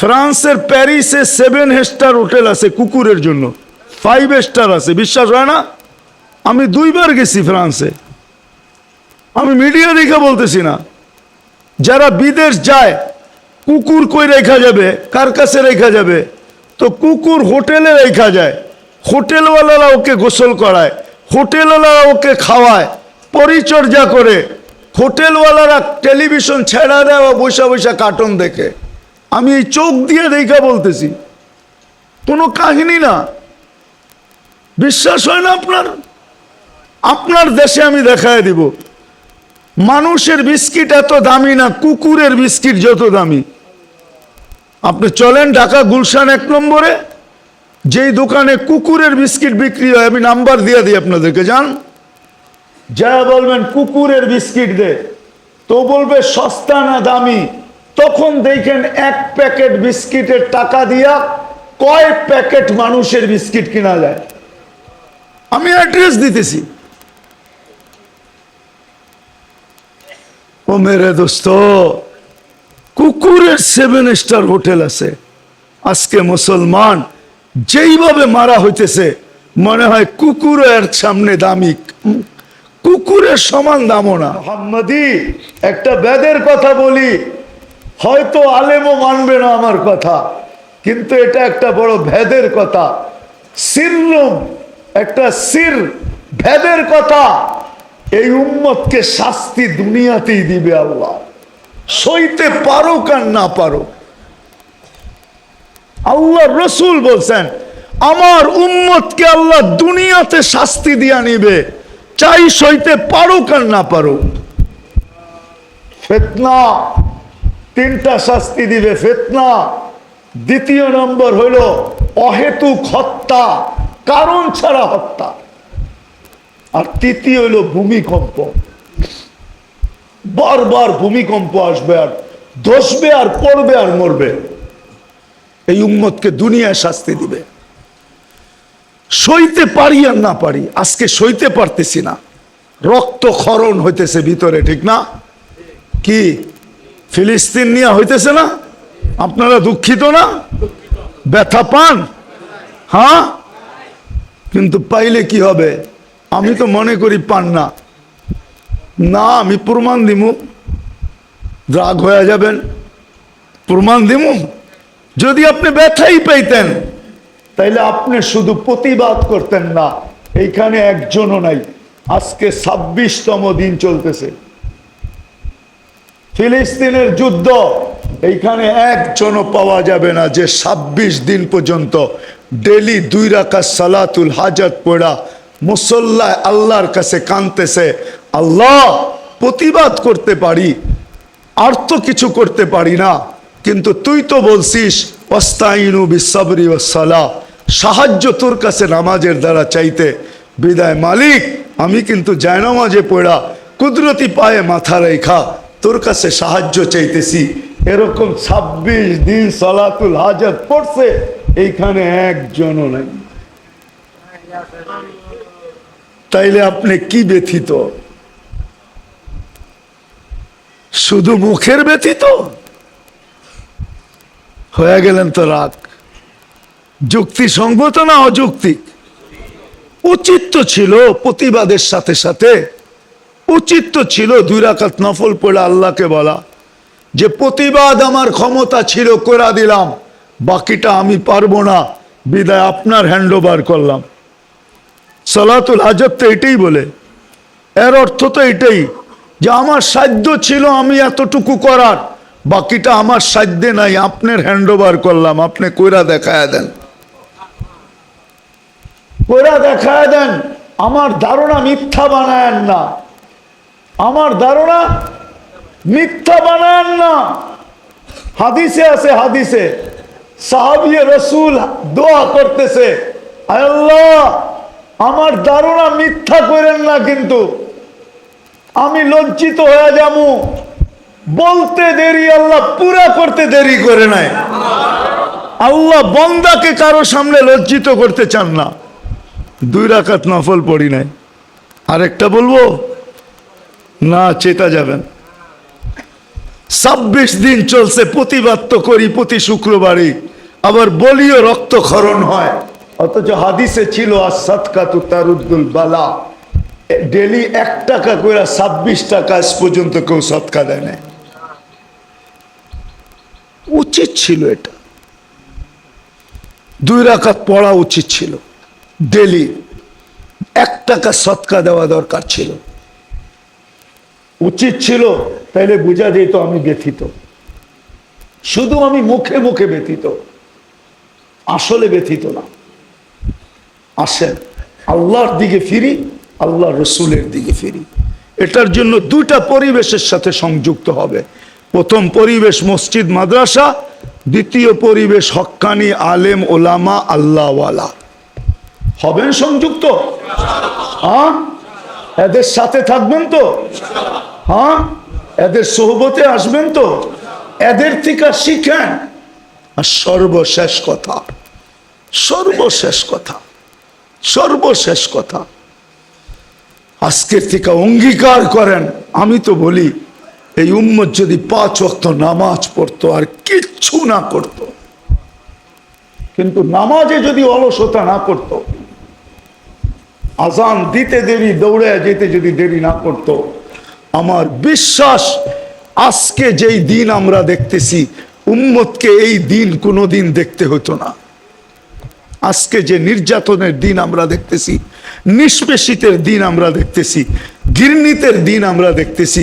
ফ্রান্সের প্যারিসে seven star hotel আছে কুকুরের জন্য। ফাইভ স্টার আছে, বিশ্বাস হয় না? আমি দুইবার গেছি ফ্রান্সে। আমি মিডিয়া দেখে বলতেছি না। যারা বিদেশ যায়, কুকুর কই রেখা যাবে? কার কাছে রেখা যাবে? তো কুকুর হোটেলে রেখা যায়। হোটেলওয়ালারা ওকে গোসল করায়, হোটেলওয়ালারা ওকে খাওয়ায়, পরিচর্যা করে। হোটেলওয়ালারা টেলিভিশন ছেড়া দেয় বৈশা বৈশা কার্টুন দেখে। আমি এই চোখ দিয়ে দেখা বলতেছি। কোনো কাহিনী না। বিশ্বাস হয় না আপনার? আপনার দেশে আমি দেখায় দিব। মানুষের বিস্কিট এত দামি না, কুকুরের বিস্কিট যত দামি। আপনি চলেন ঢাকা গুলশান এক নম্বরে। যেই দোকানে কুকুরের বিস্কিট বিক্রি হয়, আমি নাম্বার দিয়ে দিই আপনাদেরকে, যান। যা বলবেন কুকুরের বিস্কিট দে, তো বলবে সস্তা না দামি? তখন দেখেন এক প্যাকেট বিস্কিটের টাকা দিয়া কয় প্যাকেট মানুষের বিস্কিট কিনা যায়? আমি অ্যাড্রেস দিতেছি। ও মেরে দোস্ত, কুকুরের সেভেন স্টার হোটেল আছে। আজকে মুসলমান যেইভাবে মারা হইতেছে, মনে হয় কুকুর এর সামনে দামি। কুকুরের সমান দামও না। একটা বেদের কথা বলি। হয়তো আলেমও মানবে না আমার কথা, কিন্তু এটা একটা বড় ভেদের কথা। সিরলুম একটা সির, ভেদের কথা। এই উম্মতকে শাস্তি দুনিয়াতেই দিবে আল্লাহ। সইতে পারো আর না পারো আল্লাহ রসুল বলছেন, আমার উম্মতকে আল্লাহ দুনিয়াতে শাস্তি দিয়া নিবে। চাই সইতে পারো আর না পারো ফেতনা। তিনটা শাস্তি দিবে ফেতনা। দ্বিতীয় নম্বর হইল অহেতুক হত্যা, কারণ ছাড়া হত্যা। আর তৃতীয় হইল ভূমিকম্প। বারবার ভূমিকম্প আসবে আর ধসবে আর পড়বে আর মরবে। এই উম্মতকে দুনিয়ায় শাস্তি দিবে। সইতে পারি আর না পারি, আজকে সইতে পারতেছি না। রক্ত ক্ষরণ হইতেছে ভিতরে, ঠিক না? কি? ফিলিস্তিন নিয়ে হইতেছে না? আপনারা দুঃখিত না? ব্যথা পান? হ্যাঁ? কিন্তু পাইলে কি হবে? আমি তো মনে করি পান না। না, আমি প্রমাণ দিমু। রাগ হয়ে যাবেন। প্রমাণ দিমু। যদি আপনি ব্যথাই পাইতেন, তাইলে আপনি শুধু প্রতিবাদ করতেন না। এইখানে একজনও নাই। আজকে ছাব্বিশতম দিন চলতেছে। ফিলিস্তিনের যুদ্ধ, এইখানে একজনও পাওয়া যাবে না যে ছাব্বিশ দিন পর্যন্ত ডেলি দুই রাখা সালাতুল হাজাত পড়া মুসল্লায় আল্লাহর কাছে কানতেছে, আল্লাহ, প্রতিবাদ করতে পারি, আর তো কিছু করতে পারি না, কিন্তু তুই তো বলছিস ওস্তাইনু বিসাবরি সালা সাহায্য তোর কাছে নামাজের দ্বারা চাইতে, বিদায় মালিক, আমি কিন্তু জায়নামাজে পড়া, কুদরতি পায়ে মাথা রেখা তোর কাছে সাহায্য চাইতেছি। এরকম ছাব্বিশ দিন সালাতুল হাজাত পড়ছে, এইখানে একজনও নাই। তাইলে আপনি কি ব্যথিত? শুধু মুখের ব্যথিত? হয়ে গেলেন তো রাগ। যুক্তিসঙ্গত না অযৌক্তিক? উচিত তো ছিল প্রতিবাদের সাথে সাথে উচিত তো ছিল দুই রাকাত নফল পড়ে আল্লাহকে বলা যে প্রতিবাদ আমার ক্ষমতা ছিল, করা দিলাম। বাকিটা আমি পারব না। বিদায় আপনার হ্যান্ড করলাম। সালাতুল হাজত তো এটাই বলে। এর অর্থ তো এটাই যে আমার সাধ্য ছিল আমি এতটুকু করার। বাকিটা আমার সাধ্যে নাই, আপনার হ্যান্ড ওভার করলাম। আপনি কইরা দেখায় দেন। কইরা দেখায় দেন, আমার ধারণা মিথ্যা বানায়েন না। আমার ধারণা মিথ্যা বানান না। হাদিসে আছে, হাদিসে। সাহাবিয়ে রসুল দোয়া করতেছে আল্লাহ, আমার ধারণা মিথ্যা করেন না কিন্তু। আমি লজ্জিত হয়ে যাব। বলতে দেরি, আল্লাহ পুরা করতে দেরি করে নাই। আল্লাহ বন্দাকে কারও সামনে লজ্জিত করতে চান না। দুই রাকাত নফল পড়ি নাই। আরেকটা বলব না, চেতা যাবেন ছাব্বিশ দিন চলছে, প্রতিবাদ তো করি প্রতি শুক্রবারই। আবার বলিও রক্তক্ষরণ হয়। অথচ হাদিসে ছিল আর সৎকাতু তারুদ্দুল বালা। ডেলি এক টাকা করে ছাব্বিশ টাকা পর্যন্ত কেউ সৎকা দেয় না উচিত ছিল এটা। দুই রাকাত পড়া উচিত ছিল। ডেলি এক টাকা সৎকা দেওয়া দরকার ছিল। উচিত ছিল, তাইলে বোঝা যেত আমি ব্যথিত। শুধু আমি মুখে মুখে ব্যথিত। আসলে ব্যথিত না। আসেন, আল্লাহর দিকে ফিরি আল্লাহ রসুলের দিকে ফিরি। এটার জন্য দুইটা পরিবেশের সাথে সংযুক্ত হবে। প্রথম পরিবেশ মসজিদ, মাদ্রাসা, দ্বিতীয় পরিবেশ হক্কানি আলেম, ওলামা, আল্লাহওয়ালা। হবেন সংযুক্ত? এদের সাথে থাকবেন তো? হ্যাঁ? এদের সোহবতে আসবেন তো? এদের থেকে শিখেন। আর সর্বশেষ কথা সর্বশেষ কথা সর্বশেষ কথা। আজকের থেকে অঙ্গীকার করেন। আমি তো বলি, এই উম্মত যদি পাঁচ অক্ত নামাজ পড়তো, আর কিচ্ছু না করতো। কিন্তু নামাজে যদি অলসতা না করতো, আজান দিতে দেরি দৌড়ে যেতে যদি দেরি না করতো আমার বিশ্বাস, আজকে যেই দিন আমরা দেখতেছি, উম্মতকে এই দিন কোনো দিন দেখতে হতো না। আজকে যে নির্যাতনের দিন আমরা দেখতেছি, নিষ্পেষিতের দিন আমরা দেখতেছি গির্নিতের দিন আমরা দেখতেছি,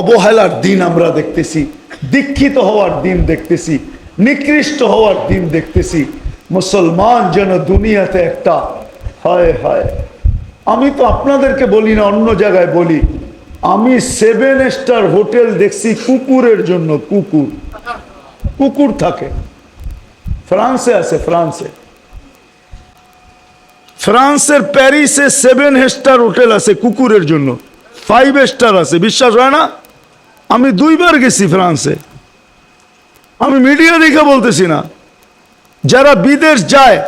অবহেলার দিন আমরা দেখতেছি, দীক্ষিত হওয়ার দিন দেখতেছি, নিকৃষ্ট হওয়ার দিন দেখতেছি, মুসলমান যেন দুনিয়াতে একটা, হয় হয়। আমি তো আপনাদেরকে বলি না, অন্য জায়গায় বলি আমি সেভেন স্টার হোটেল দেখছি কুকুরের জন্য, কুকুর। কুকুর থাকে। ফ্রান্সে আছে, ফ্রান্সে। ফ্রান্সের প্যারিসে সেভেন স্টার হোটেল আছে কুকুরের জন্য। ফাইভ স্টার আছে, বিশ্বাস হয় না? আমি দুইবার গেছি ফ্রান্সে। আমি মিডিয়া দেখে বলতেছি না। যারা বিদেশ যায়,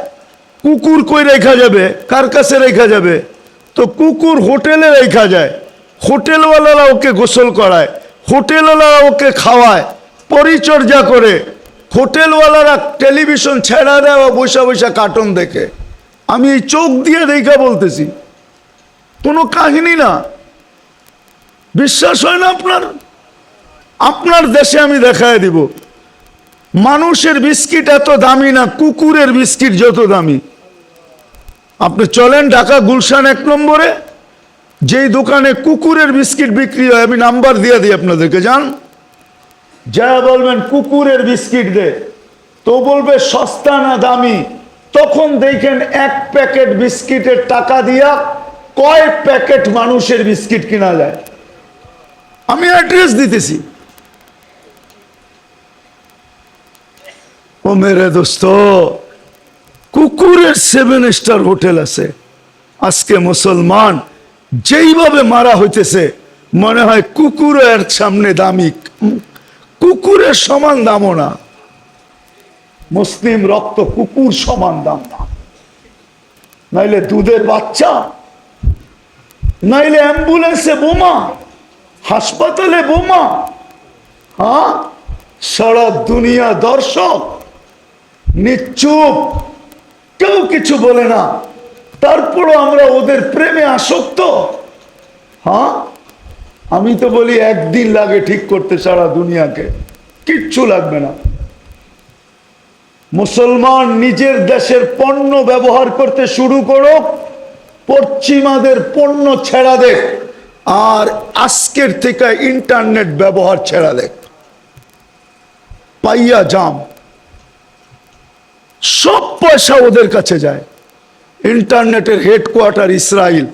কুকুর কই রেখা যাবে? কার কাছে রেখা যাবে? তো কুকুর হোটেলে রেখা যায়। হোটেলওয়ালারা ওকে গোসল করায়, হোটেলওয়ালারা ওকে খাওয়ায়, পরিচর্যা করে। হোটেলওয়ালারা টেলিভিশন ছেড়া দেয় বা বৈশা বৈশা কার্টুন দেখে। আমি এই চোখ দিয়ে দেখা বলতেছি, কোনো কাহিনী না। বিশ্বাস হয় না আপনার? আপনার দেশে আমি দেখায় দিব। মানুষের বিস্কিট এত দামি না, কুকুরের বিস্কিট যত দামি। আপনি চলেন ঢাকা গুলশান এক নম্বরে। যেই দোকানে কুকুরের বিস্কিট বিক্রি হয়, আমি নাম্বার দিয়ে দিই আপনাদেরকে, যান। যা বলবেন কুকুরের বিস্কিট দে, তো বলবে সস্তা না দামি। তখন দেখেন এক প্যাকেট বিস্কিটের টাকা দিয়া কয় প্যাকেট মানুষের বিস্কিট কিনা যায়। আমি অ্যাড্রেস দিতেছি। ও মেরে দোস্ত, কুকুরের সেভেন স্টার হোটেল আছে। আজকে মুসলমান যেইভাবে মারা হইতেছে, মনে হয় কুকুরের সামনে দামি। কুকুরের সমান দামও না। মুসলিম রক্ত কুকুর সমান দাম না। নাইলে দুধের বাচ্চা, নাইলে অ্যাম্বুলেন্সে বোমা, হাসপাতালে বোমা হ্যাঁ? সারা দুনিয়া দর্শক নিশ্চুপ কেউ কিছু বলে না। তারপরও আমরা ওদের প্রেমে আসক্ত। হ্যাঁ? আমি তো বলি, একদিন লাগে ঠিক করতে সারা দুনিয়াকে। কিচ্ছু লাগবে না। মুসলমান নিজের দেশের পণ্য ব্যবহার করতে শুরু করো পশ্চিমাদের পণ্য ছেড়া দেখ, আর আজকের থেকে ইন্টারনেট ব্যবহার ছেড়া দেখ। পাইয়া জাম সব পয়সা ওদের কাছে যায়। ইন্টারনেটের হেডকোয়ার্টার ইসরায়েল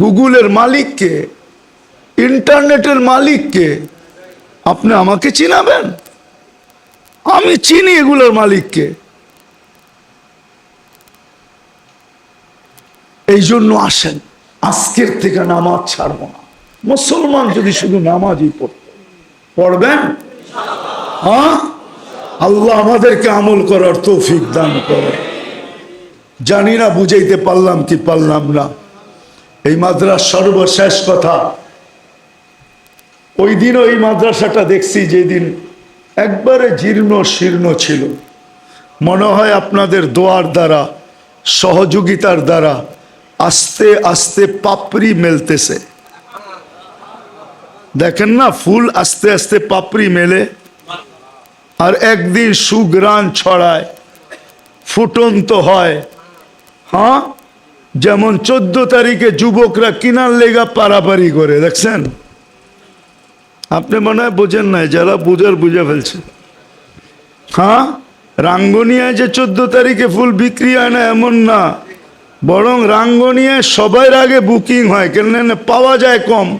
গুগলের মালিককে, ইন্টারনেটের মালিককে আপনি আমাকে চিনাবেন? আমি চিনি এগুলোর মালিককে। এই জন্য আসেন, আজকের থেকে নামাজ ছাড়বো না। মুসলমান যদি শুধু নামাজই পড়ত পড়বেন? হ্যাঁ? আল্লাহ আমাদেরকে আমল করার তৌফিক দান করে জানি না, বুঝাইতে পারলাম কি পারলাম না। এই মাদ্রাস সর্বশেষ কথা। ওই দিনও এই মাদ্রাসাটা দেখছি যেদিন একবারে জীর্ণ শীর্ণ ছিল। মনে হয় আপনাদের দোয়ার দ্বারা, সহযোগিতার দ্বারা আস্তে আস্তে পাপড়ি মেলতেছে। দেখেন না, ফুল আস্তে আস্তে পাপড়ি মেলে আর একদিন সুগ্রাণ ছড়ায়, ফুটন্ত হয়। হ্যাঁ? যেমন চোদ্দ তারিখে যুবকরা কিনার লেগা পারাপারি করে, দেখছেন? আপনি মনে হয় বোঝেন নাই, যারা বুঝার বুঝে ফেলছে। হ্যাঁ? রাঙ্গনিয়ায় যে চোদ্দ তারিখে ফুল বিক্রি হয় না, এমন না। বরং রাঙ্গনিয়ায় সবার আগে বুকিং হয় কেন পাওয়া যায় কম।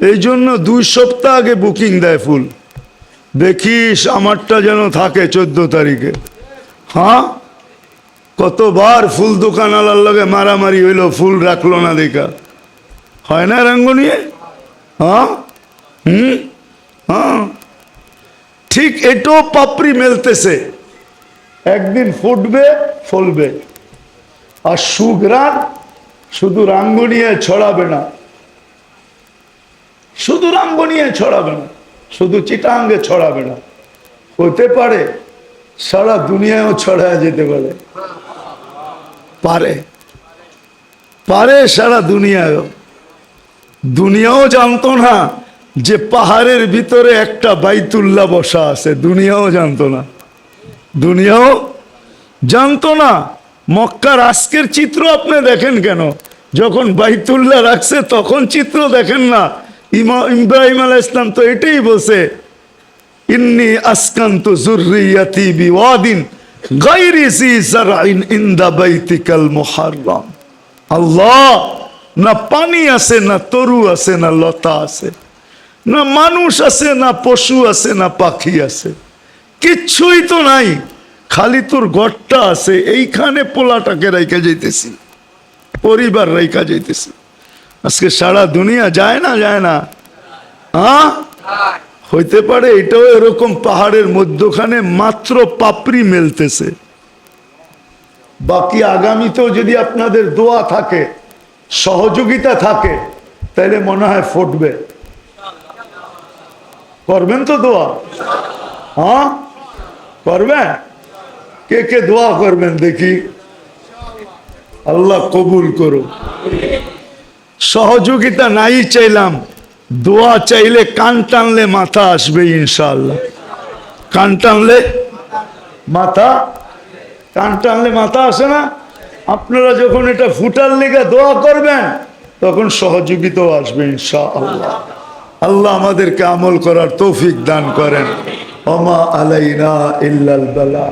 এই জন্য দুই সপ্তাহ আগে বুকিং দেয় ফুল। দেখিস, আমারটা যেন থাকে চোদ্দ তারিখে। হ্যাঁ? কতবার ফুল দোকান আলার লগে মারামারি হইল, ফুল রাখল না দেখা। হয় না রাঙ্গনিয়ে হ্যাঁ? হুম? হ্যাঁ? ঠিক এটাও পাপড়ি মেলতেছে। একদিন ফুটবে, ফলবে। আর সুগ্রাণ শুধু রাঙ্গনিয়ে ছড়াবে না। শুধু রাঙ্গনিয়ে ছড়াবে না, শুধু চিটাঙ্গে ছড়াবে না। হতে পারে সারা দুনিয়ায়ও ছড়ায় যেতে পারে। পারে। পারে সারা দুনিয়ায়ও দুনিয়াও জানতো না যে পাহাড়ের ভিতরে একটা বাইতুল্লাহ বসা আছে। দুনিয়াও জানতো না। দুনিয়াও জানতো না। মক্কার আজকের চিত্র আপনি দেখেন কেন? যখন বাইতুল্লাহ রাখছে, তখন চিত্র দেখেন না। ইমা ইব্রাহিম আলাহ ইসলাম তো এটাই বসে ইন্নি আসকান্তু জুররিয়াতি বিওয়াদিন। গায়রি আল্লাহ না পানি আছে, না তরু আছে, না লতা আছে, না মানুষ আছে, না পশু আছে, না পাখি আছে। কিচ্ছুই তো নাই, খালি তোর ঘরটা আছে, এইখানে পোলাটাকে রেখে যাইতেছি, পরিবার রেখা যাইতেছি। আজকে সারা দুনিয়া যায় না যায় না? হ্যাঁ? হইতে পারে এটাও এরকম পাহাড়ের মধ্যখানে মাত্র পাপড়ি মেলতেছে। বাকি আগামীতেও যদি আপনাদের দোয়া থাকে, সহযোগিতা থাকে তাহলে মনে হয় ফুটবে। করবেন তো দোয়া? হ্যাঁ? করবেন? কে কে দোয়া করবেন দেখি? আল্লাহ কবুল করো সহযোগিতা নাই চাইলাম। দোয়া চাইলে কান টানলে মাথা আসবে ইনশাল্লাহ কান টানলে মাথা, কান টানলে মাথা আসে না। আপনারা যখন এটা ফুটার লেগে দোয়া করবেন, তখন সহযোগিতাও আসবে ইনশাআল্লাহ। আল্লাহ আমাদেরকে আমল করার তৌফিক দান করেন। অমা আলাইনা ইল্লাল বালা।